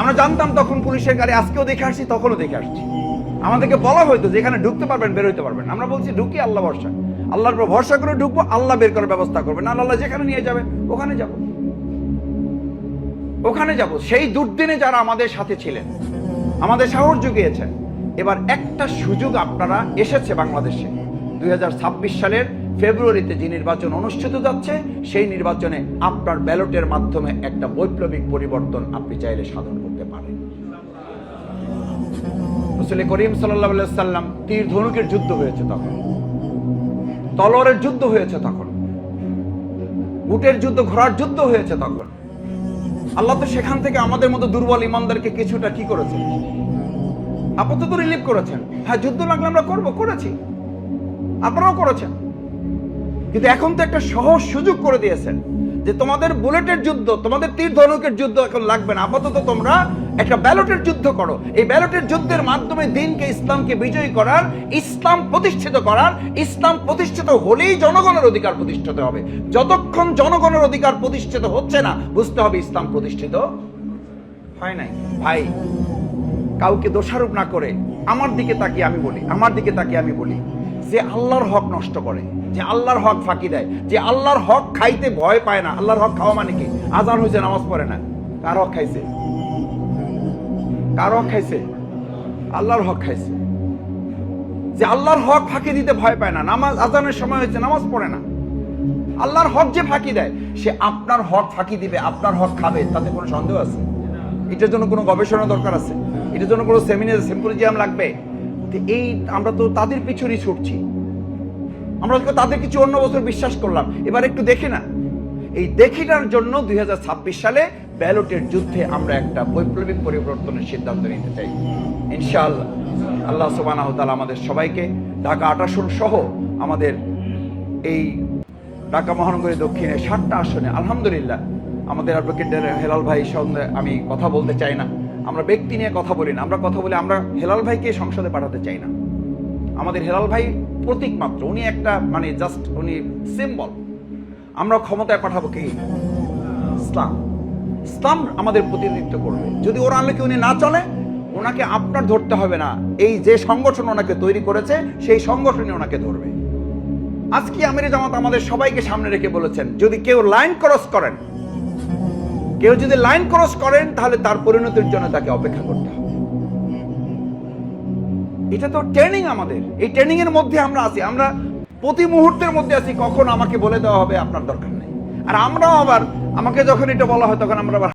আমরা জানতাম তখন পুলিশের গাড়ি, আজকেও দেখে আসছি, তখনও দেখে আসছি। আমাদেরকে বলা হয়তো যেখানে ঢুকতে পারবেন, বের হইতে পারবেন আমরা বলছি, ঢুকি, আল্লাহ ভরসা। আল্লাহর উপর ভরসা করে ঢুকবো, আল্লাহ বের করার ব্যবস্থা করবে। না আল্লাহ যেখানে নিয়ে যাবে, ওখানে যাব। ওখানে যাব। সেই দুর্দিনে যারা আমাদের সাথে ছিলেন, আমাদের সাহস জুগিয়েছেন, এবার একটা সুযোগ আপনারা এসেছে বাংলাদেশে। দুই হাজার ছাব্বিশ সালের ফেব্রুয়ারিতে যে নির্বাচন অনুষ্ঠিত যাচ্ছে, সেই নির্বাচনে আপনার ব্যালটের মাধ্যমে একটা বৈপ্লবিক পরিবর্তন আপনি চাইলে সাধন করতে পারেন। করিম সাল্লাম তীর ধনুকের যুদ্ধ হয়েছে তখন। তলোয়ারের যুদ্ধ হয়েছে তখন। উটের যুদ্ধ, ঘোড়ার যুদ্ধ হয়েছে তখন। আল্লাহ তো সেখান থেকে আমাদের মতো দুর্বল ইমানদারকে কিছুটা কি করেছেন? আপাতত রিলিভ করেছেন। হ্যাঁ যুদ্ধ লাগলে আমরা করব, করেছি। আপনারাও করেছেন। কিন্তু এখন তো একটা সহজ সুযোগ করে দিয়েছেন যে তোমাদের বুলেটের যুদ্ধ, তোমাদের তীর ধনুকের যুদ্ধ এখন লাগবে না। আপাতত তোমরা একটা ব্যালটের যুদ্ধ করো। এই ব্যালটের যুদ্ধের মাধ্যমে দিনকে ইসলামকে বিজয়ী করার, ইসলাম প্রতিষ্ঠিত করার, ইসলাম প্রতিষ্ঠিত হলেই জনগণের অধিকার প্রতিষ্ঠিত হবে। যতক্ষণ জনগণের অধিকার প্রতিষ্ঠিত হচ্ছে না, বুঝতে হবে ইসলাম প্রতিষ্ঠিত হয় নাই। ভাই, কাউকে দোষারোপ না করে আমার দিকে তাকিয়ে আমি বলি, আমার দিকে তাকিয়ে আমি বলি। যে আল্লাহর হক নষ্ট করে, যে আল্লাহর হক ফাঁকি দেয়, যে আল্লাহর হক খাইতে ভয় পায় না, আল্লাহর হক খাওয়া মানে কি? আজান হয়েছে নামাজ পড়ে না। কার হক খাইছে? কার হক খাইছে? আল্লাহর হক খাইছে। যে আল্লাহর হক ফাঁকি দিতে ভয় পায় না, নামাজ, আজানের সময় হয়েছে নামাজ পড়ে না। আল্লাহর হক যে ফাঁকি দেয়, সে আপনার হক ফাঁকি দিবে, আপনার হক খাবে, তাতে কোনো সন্দেহ আছে? এটার জন্য কোনো গবেষণা দরকার আছে? এটার জন্য কোনো সেমিনার সিম্পোজিয়াম লাগবে? এই আমরা তো তাদের পিছনেই ছুটছি। আমরা তাদের কিছু অন্য বছর বিশ্বাস করলাম। এবার একটু দেখি না। এই দেখিটার জন্য দুই হাজার ছাব্বিশ সালে ব্যালটের যুদ্ধে আমরা একটা বৈপ্লবিক পরিবর্তনের সিদ্ধান্ত নিতে চাই। ইনশাআল্লাহ। আল্লাহ সুবাহ আমাদের সবাইকে ঢাকা আটাশন সহ আমাদের এই ঢাকা মহানগরী দক্ষিণে ষাটটা আসনে, আলহামদুলিল্লাহ আমাদের অ্যাডভোকেট হেলাল ভাই সঙ্গে আমি কথা বলতে চাই না। আমরা ব্যক্তি নিয়ে কথা বলি না। আমরা কথা বলি আমরা হেলাল ভাইকে সংসদে পাঠাতে চাই না। আমাদের হেলাল ভাই প্রতীক মাত্র। উনি একটা মানে জাস্ট উনি সিম্বল আমরা ক্ষমতায় পাঠাবো কি? ইসলাম। ইসলাম আমাদের প্রতিনিধিত্ব করবে। যদি ওরা আনলে কি উনি না চলে? ওনাকে আপনার ধরতে হবে না। এই যে সংগঠন ওনাকে তৈরি করেছে, সেই সংগঠনই ওনাকে ধরবে। আজকে আমির জামাত আমাদের সবাইকে সামনে রেখে বলেছেন, যদি কেউ লাইন ক্রস করেন কেউ যদি লাইন ক্রস করেন, তাহলে তার পরিণতির জন্য তাকে অপেক্ষা করতে হবে। এটা তো ট্রেনিং আমাদের। এই ট্রেনিং এর মধ্যে আমরা আছি। আমরা প্রতি মুহূর্তের মধ্যে আছি। কখন আমাকে বলে দেওয়া হবে, আপনার দরকার নেই। আর আমরাও আবার, আমাকে যখন এটা বলা হয়, তখন আমরা আবার